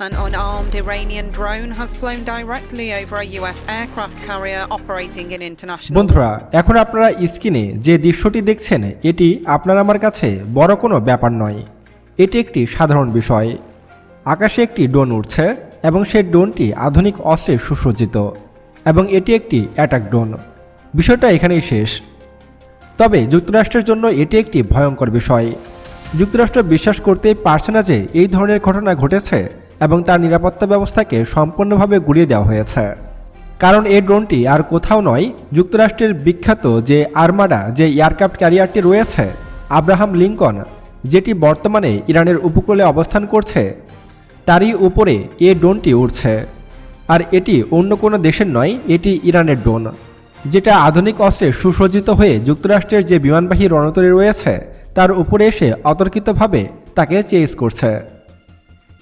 An unarmed Iranian drone has flown directly over a US aircraft carrier operating in international. বন্ধুরা, এখন আপনারা স্ক্রিনে যে দৃশ্যটি দেখছেন, এটি আপনার আমার কাছে বড় কোনো ব্যাপার নয়। এটি একটি সাধারণ বিষয়। আকাশে একটি ড্রোন উঠছে এবং সেই ড্রোনটি আধুনিক অস্ত্রে সুসজ্জিত এবং এটি একটি অ্যাটাক ড্রোন। বিষয়টা এখানেই শেষ। তবে যুক্তরাষ্ট্রের জন্য এটি একটি ভয়ঙ্কর বিষয়। যুক্তরাষ্ট্র বিশ্বাস করতেই পারছে না যে এই ধরনের ঘটনা ঘটেছে। এবং তার নিরাপত্তা ব্যবস্থাকে সম্পূর্ণভাবে গুড়িয়ে দেওয়া হয়েছে। কারণ এই ড্রোনটি আর কোথাও নয়, যুক্তরাষ্ট্রের বিখ্যাত যে আর্মাডা, যে এয়ারক্রাফট ক্যারিয়ারটি রয়েছে, আব্রাহাম লিঙ্কন, যেটি বর্তমানে ইরানের উপকূলে অবস্থান করছে, তারই উপরে এই ড্রোনটি উড়ছে। আর এটি অন্য কোনো দেশের নয়, এটি ইরানের ড্রোন, যেটা আধুনিক অস্ত্রে সুসজ্জিত হয়ে যুক্তরাষ্ট্রের যে বিমানবাহী রণতরী রয়েছে, তার উপরে এসে অতর্কিতভাবে তাকে চেজ করছে।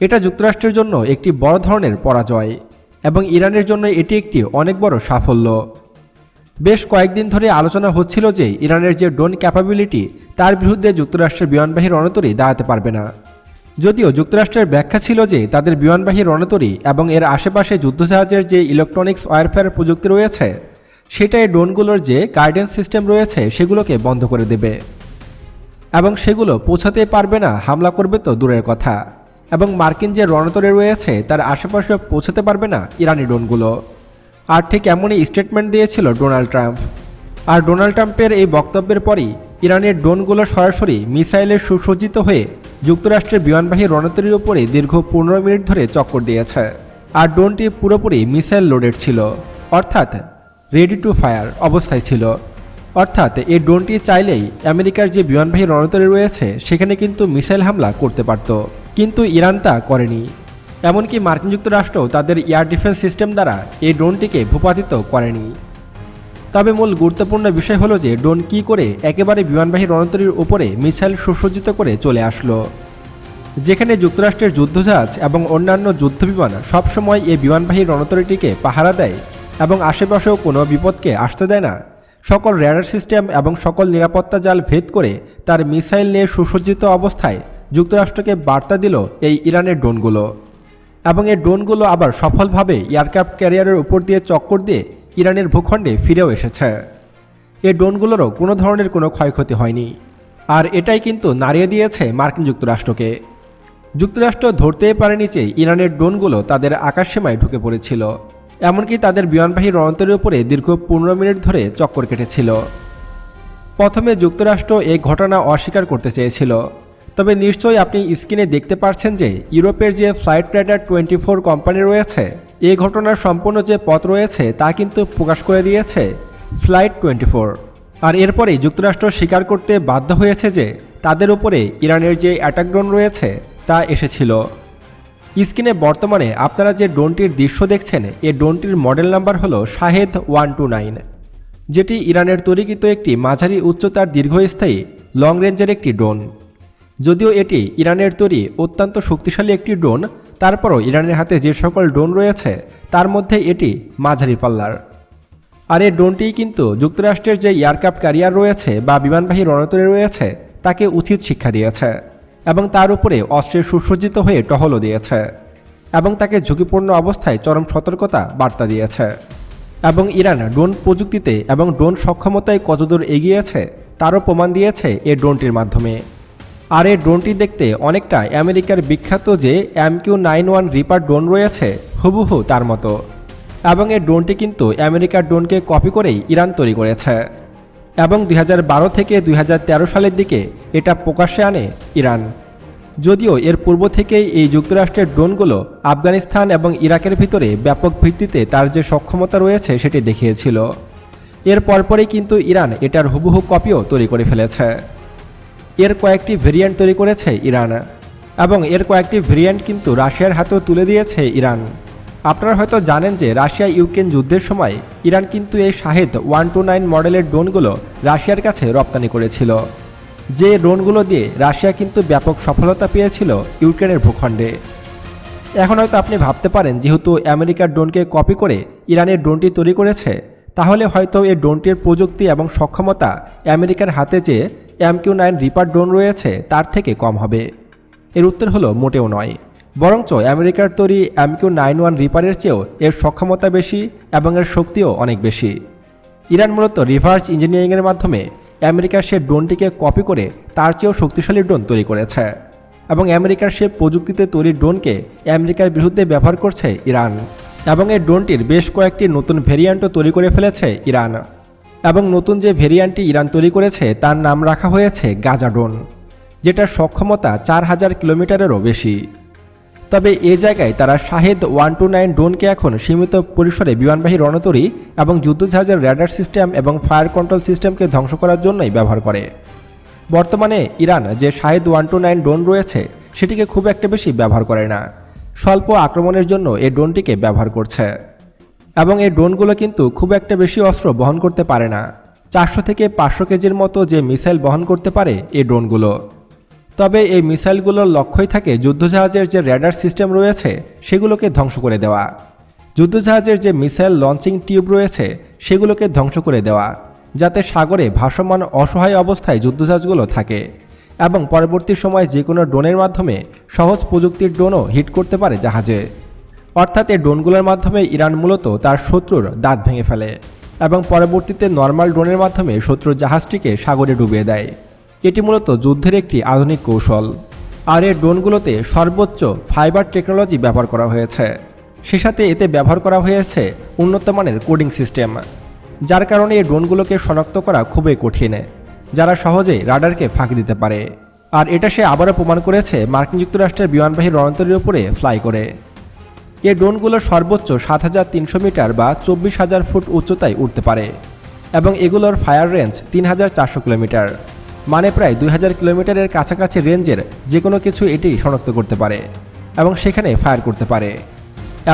এটা যুক্তরাষ্ট্রের জন্য একটি বড় ধরনের পরাজয় এবং ইরানের জন্য এটি একটি অনেক বড় সাফল্য। বেশ কয়েকদিন ধরে আলোচনা হচ্ছিল যে ইরানের যে ড্রোন ক্যাপাবিলিটি, তার বিরুদ্ধে যুক্তরাষ্ট্রের বিমানবাহী রণতরী দাঁড়াতে পারবে না। যদিও যুক্তরাষ্ট্রের ব্যাখ্যা ছিল যে তাদের বিমানবাহী রণতরী এবং এর আশেপাশে যুদ্ধজাহাজের যে ইলেকট্রনিক্স ওয়ারফেয়ার প্রযুক্তি রয়েছে, সেটা এই ড্রোনগুলোর যে গাইডেন্স সিস্টেম রয়েছে, সেগুলোকে বন্ধ করে দেবে। এবং সেগুলো পৌঁছাতে পারবে না, হামলা করবে তো দূরের কথা। এবং মার্কিন যে রণতরে রয়েছে, তার আশেপাশে পৌঁছাতে পারবে না ইরানি ড্রোনগুলো। আর ঠিক এমনই স্টেটমেন্ট দিয়েছিল ডোনাল্ড ট্রাম্প। আর ডোনাল্ড ট্রাম্পের এই বক্তব্যের পরই ইরানের ড্রোনগুলো সরাসরি মিসাইলের সুসজ্জিত হয়ে যুক্তরাষ্ট্রের বিমানবাহী রণতরীর উপরে দীর্ঘ পনেরো মিনিট ধরে চক্কর দিয়েছে। আর ড্রোনটি পুরোপুরি মিসাইল লোডেড ছিল, অর্থাৎ রেডি টু ফায়ার অবস্থায় ছিল। অর্থাৎ এই ড্রোনটি চাইলেই আমেরিকার যে বিমানবাহী রণতরী রয়েছে, সেখানে কিন্তু মিসাইল হামলা করতে পারত। কিন্তু ইরান তা করেনি। এমনকি মার্কিন যুক্তরাষ্ট্র তাদের এয়ার ডিফেন্স সিস্টেম দ্বারা এই ড্রোনটিকে ভূপাতিত করেনি। তবে মূল গুরুত্বপূর্ণ বিষয় হলো যে ড্রোন কী করে একেবারে বিমানবাহী রণতরীর উপরে মিসাইল সুসজ্জিত করে চলে আসলো। যেখানে যুক্তরাষ্ট্রের যুদ্ধজাহাজ এবং অন্যান্য যুদ্ধবিমান সবসময় এই বিমানবাহী রণতরীটিকে পাহারা দেয় এবং আশেপাশেও কোনো বিপদকে আসতে দেয় না। সকল র্যাডার সিস্টেম এবং সকল নিরাপত্তা জাল ভেদ করে তার মিসাইল নিয়ে সুসজ্জিত অবস্থায় যুক্তরাষ্ট্রকে বার্তা দিল এই ইরানের ড্রোনগুলো। এবং এই ড্রোনগুলো আবার সফলভাবে এয়ারক্রাফট ক্যারিয়ারের উপর দিয়ে চক্কর দিয়ে ইরানের ভূখণ্ডে ফিরেও এসেছে। এই ড্রোনগুলোরও কোনো ধরনের কোনো ক্ষয়ক্ষতি হয়নি। আর এটাই কিন্তু নাড়িয়ে দিয়েছে মার্কিন যুক্তরাষ্ট্রকে। যুক্তরাষ্ট্র ধরতেই পারেনি যে ইরানের ড্রোনগুলো তাদের আকাশসীমায় ঢুকে পড়েছিল। এমনকি তাদের বিমানবাহী রণতরীর উপরে দীর্ঘ পনেরো মিনিট ধরে চক্কর কেটেছিল। প্রথমে যুক্তরাষ্ট্র এই ঘটনা অস্বীকার করতে চেয়েছিল। তবে নিশ্চয়ই আপনি স্ক্রিনে দেখতে পারছেন যে ইউরোপের যে flight rider twenty four company রয়েছে, এ ঘটনার সম্পূর্ণ যে পথ রয়েছে তা কিন্তু প্রকাশ করে দিয়েছে ফ্লাইট টোয়েন্টি ফোর আর এরপরেই যুক্তরাষ্ট্র স্বীকার করতে বাধ্য হয়েছে যে তাদের উপরে ইরানের যে অ্যাটাক ড্রোন রয়েছে তা এসেছিল। স্ক্রিনে বর্তমানে আপনারা যে ড্রোনটির দৃশ্য দেখছেন এই ড্রোনটির মডেল নাম্বার হলো শাহেদ ওয়ান টু নাইন, যেটি ইরানের তৈরিকৃত একটি মাঝারি উচ্চতার দীর্ঘস্থায়ী লং রেঞ্জের একটি ড্রোন। যদিও এটি ইরানের তৈরি অত্যন্ত শক্তিশালী একটি ড্রোন, তারপরও ইরানের হাতে যে সকল ড্রোন রয়েছে, তার মধ্যে এটি মাঝারি পাল্লার। আর এই ড্রোনটি কিন্তু যুক্তরাষ্ট্রের যে এয়ারক্রাফট ক্যারিয়ার রয়েছে বা বিমানবাহী রণতরে রয়েছে, তাকে উচিত শিক্ষা দিয়েছে এবং তার উপরে অস্ত্রের সুসজ্জিত হয়ে টহলও দিয়েছে এবং তাকে ঝুঁকিপূর্ণ অবস্থায় চরম সতর্কতা বার্তা দিয়েছে। এবং ইরান ড্রোন প্রযুক্তিতে এবং ড্রোন সক্ষমতায় কতদূর এগিয়েছে, তারও প্রমাণ দিয়েছে এই ড্রোনটির মাধ্যমে। আর এই ড্রোনটি দেখতে অনেকটা আমেরিকার বিখ্যাত যে M Q nine one reaper drone রয়েছে, হুবহু তার মতো। এবং এই ড্রোনটি কিন্তু আমেরিকার ড্রোনকে কপি করেই ইরান তৈরি করেছে। এবং দুই হাজার বারো থেকে দুই হাজার তেরো সালের দিকে এটা প্রকাশ্যে আনে ইরান। যদিও এর পূর্ব থেকেই এই যুক্তরাষ্ট্রের ড্রোনগুলো আফগানিস্তান এবং ইরাকের ভিতরে ব্যাপক ভিত্তিতে তার যে সক্ষমতা রয়েছে সেটি দেখিয়েছিল। এর পরপরই কিন্তু ইরান এটার হুবহু কপিও তৈরি করে ফেলেছে। এর কয়েকটি ভেরিয়েন্ট তৈরি করেছে ইরান। এবং এর কয়েকটি ভেরিয়েন্ট কিন্তু রাশিয়ার হাতেও তুলে দিয়েছে ইরান। আপনারা হয়তো জানেন যে রাশিয়া ইউক্রেন যুদ্ধের সময় ইরান কিন্তু এই শাহেদ ওয়ান টু নাইন মডেলের ড্রোনগুলো রাশিয়ার কাছে রপ্তানি করেছিল। যে ড্রোনগুলো দিয়ে রাশিয়া কিন্তু ব্যাপক সফলতা পেয়েছিল ইউক্রেনের ভূখণ্ডে। এখন হয়তো আপনি ভাবতে পারেন, যেহেতু আমেরিকার ড্রোনকে কপি করে ইরানের ড্রোনটি তৈরি করেছে তাহলে হয়তো এই ড্রোনটির প্রযুক্তি এবং সক্ষমতা আমেরিকার হাতে যে M Q nine reaper drone রয়েছে, তার থেকে কম হবে। এর উত্তর হলো মোটেও নয়। বরঞ্চ আমেরিকার তৈরি এমকিউ নাইন ওয়ান রিপারের চেয়েও এর সক্ষমতা বেশি এবং এর শক্তিও অনেক বেশি। ইরান মূলত রিভার্স ইঞ্জিনিয়ারিংয়ের মাধ্যমে আমেরিকার সে ড্রোনটিকে কপি করে তার চেয়েও শক্তিশালী ড্রোন তৈরি করেছে এবং আমেরিকার সে প্রযুক্তিতে তৈরি ড্রোনকে আমেরিকার বিরুদ্ধে ব্যবহার করছে ইরান। এবং এই ড্রোনটির বেশ কয়েকটি নতুন ভেরিয়েন্টও তৈরি করে ফেলেছে ইরান। এবং নতুন যে ভেরিয়েন্টটি ইরান তৈরি করেছে, তার নাম রাখা হয়েছে গাজা ড্রোন, যেটার সক্ষমতা চার হাজার কিলোমিটারেরও বেশি। তবে এ জায়গায় তারা শাহেদ ওয়ান টু নাইন ড্রোনকে এখন সীমিত পরিসরে বিমানবাহী রণতরী এবং যুদ্ধজাহাজের র্যাডার সিস্টেম এবং ফায়ার কন্ট্রোল সিস্টেমকে ধ্বংস করার জন্যই ব্যবহার করে। বর্তমানে ইরান যে Shahed one two nine drone রয়েছে, সেটিকে খুব একটা বেশি ব্যবহার করে না। স্বল্প আক্রমণের জন্য এই ড্রোনটিকে ব্যবহার করছে। এবং এই ড্রোনগুলো কিন্তু খুব একটা বেশি অস্ত্র বহন করতে পারে না। চারশো থেকে পাঁচশো কেজির মতো যে মিসাইল বহন করতে পারে এই ড্রোনগুলো। তবে এই মিসাইলগুলোর লক্ষ্যই থাকে যুদ্ধজাহাজের যে র্যাডার সিস্টেম রয়েছে, সেগুলোকে ধ্বংস করে দেওয়া। যুদ্ধজাহাজের যে মিসাইল লঞ্চিং টিউব রয়েছে, সেগুলোকে ধ্বংস করে দেওয়া, যাতে সাগরে ভাসমান অসহায় অবস্থায় যুদ্ধজাহাজগুলো থাকে। এবং পরবর্তী সময়ে যে কোনো ড্রোনের মাধ্যমে সহজ প্রযুক্তির ড্রোনও হিট করতে পারে জাহাজে। অর্থাৎ এই ড্রোনগুলোর মাধ্যমে ইরান মূলত তার শত্রুর দাঁত ভেঙে ফেলে এবং পরবর্তীতে নর্মাল ড্রোনের মাধ্যমে শত্রুর জাহাজটিকে সাগরে ডুবিয়ে দেয়। এটি মূলত যুদ্ধের একটি আধুনিক কৌশল। আর এই ড্রোনগুলোতে সর্বোচ্চ ফাইবার টেকনোলজি ব্যবহার করা হয়েছে। সে সাথে এতে ব্যবহার করা হয়েছে উন্নত মানের কোডিং সিস্টেম, যার কারণে এই ড্রোনগুলোকে শনাক্ত করা খুবই কঠিন। যারা সহজেই রাডারকে ফাঁকি দিতে পারে। আর এটা সে আবারও প্রমাণ করেছে মার্কিন যুক্তরাষ্ট্রের বিমানবাহী রণতরীর উপরে ফ্লাই করে। এ ড্রোনগুলো সর্বোচ্চ সাত হাজার তিনশো মিটার বা চব্বিশ হাজার ফুট উচ্চতায় উঠতে পারে এবং এগুলোর ফায়ার রেঞ্জ তিন হাজার চারশো কিলোমিটার মানে প্রায় দুই হাজার কিলোমিটারের কাছাকাছি রেঞ্জের যে কোনো কিছু এটি শনাক্ত করতে পারে এবং সেখানে ফায়ার করতে পারে।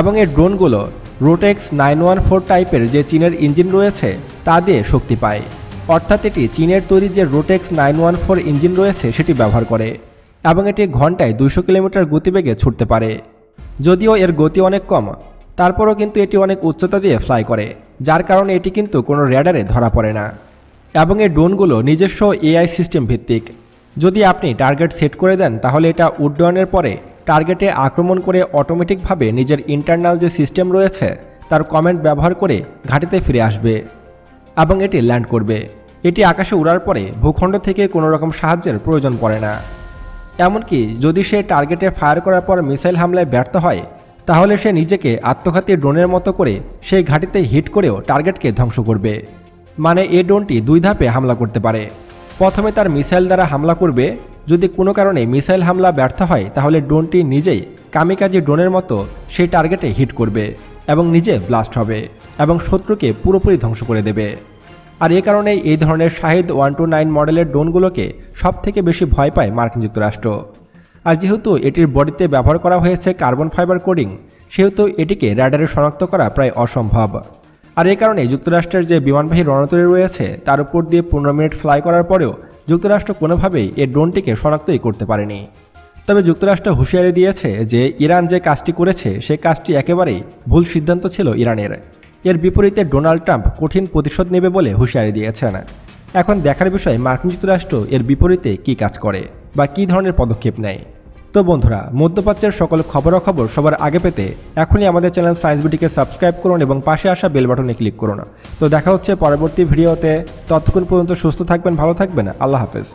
এবং এর ড্রোনগুলো রোটেক্স নাইন ওয়ান ফোর টাইপের যে চীনের ইঞ্জিন রয়েছে, তা দিয়ে শক্তি পায়। অর্থাৎ এটি চীনের তৈরি যে Rotax nine one four engine রয়েছে, সেটি ব্যবহার করে এবং এটি ঘন্টায় দুশো কিলোমিটার গতিবেগে ছুটতে পারে। যদিও এর গতি অনেক কম, তারপরও কিন্তু এটি অনেক উচ্চতা দিয়ে ফ্লাই করে, যার কারণে এটি কিন্তু কোনো র্যাডারে ধরা পড়ে না। এবং এই ড্রোনগুলো নিজস্ব এআই সিস্টেম ভিত্তিক। যদি আপনি টার্গেট সেট করে দেন, তাহলে এটা উড্ডয়নের পরে টার্গেটে আক্রমণ করে অটোমেটিকভাবে নিজের ইন্টারনাল যে সিস্টেম রয়েছে, তার কমেন্ট ব্যবহার করে ঘাটিতে ফিরে আসবে এবং এটি ল্যান্ড করবে। এটি আকাশে উড়ার পরে ভূখণ্ড থেকে কোনো রকম সাহায্যের প্রয়োজন পড়ে না। এমনকি যদি সে টার্গেটে ফায়ার করার পর মিসাইল হামলায় ব্যর্থ হয়, তাহলে সে নিজেকে আত্মঘাতী ড্রোনের মতো করে সেই ঘাঁটিতে হিট করেও টার্গেটকে ধ্বংস করবে। মানে এ ড্রোনটি দুই ধাপে হামলা করতে পারে। প্রথমে তার মিসাইল দ্বারা হামলা করবে। যদি কোনো কারণে মিসাইল হামলা ব্যর্থ হয়, তাহলে ড্রোনটি নিজেই কামিকাজি ড্রোনের মতো সেই টার্গেটে হিট করবে এবং নিজে ব্লাস্ট হবে এবং শত্রুকে পুরোপুরি ধ্বংস করে দেবে। আর এ কারণেই এই ধরনের শাহিদ ওয়ান টু নাইন মডেলের ড্রোনগুলোকে সব থেকে বেশি ভয় পায় মার্কিন যুক্তরাষ্ট্র। আর যেহেতু এটির বডিতে ব্যবহার করা হয়েছে কার্বন ফাইবার কোডিং, সেহেতু এটিকে র্যাডারে শনাক্ত করা প্রায় অসম্ভব। আর এই কারণে যুক্তরাষ্ট্রের যে বিমানবাহী রণতরী রয়েছে, তার উপর দিয়ে পনেরো মিনিট ফ্লাই করার পরেও যুক্তরাষ্ট্র কোনোভাবেই এই ড্রোনটিকে শনাক্তই করতে পারেনি। তবে যুক্তরাষ্ট্র হুঁশিয়ারি দিয়েছে যে, ইরান যে কাজটি করেছে, সে কাজটি একেবারেই ভুল সিদ্ধান্ত ছিল ইরানের। এর বিপরীতে ডোনাল্ড ট্রাম্প কঠিন প্রতিশোধ নেবে বলে হুঁশিয়ারি দিয়েছেন। এখন দেখার বিষয় মার্কিন যুক্তরাষ্ট্র এর বিপরীতে কী কাজ করে বা কী ধরনের পদক্ষেপ নেয়। তো বন্ধুরা, মধ্যপ্রাচ্যের সকল খবরাখবর সবার আগে পেতে এখনই আমাদের চ্যানেল সায়েন্স বিটিকে সাবস্ক্রাইব করুন এবং পাশে আসা বেল বাটনে ক্লিক করুন। তো দেখা হচ্ছে পরবর্তী ভিডিওতে। ততক্ষণ পর্যন্ত সুস্থ থাকবেন, ভালো থাকবেন। আল্লাহ হাফেজ।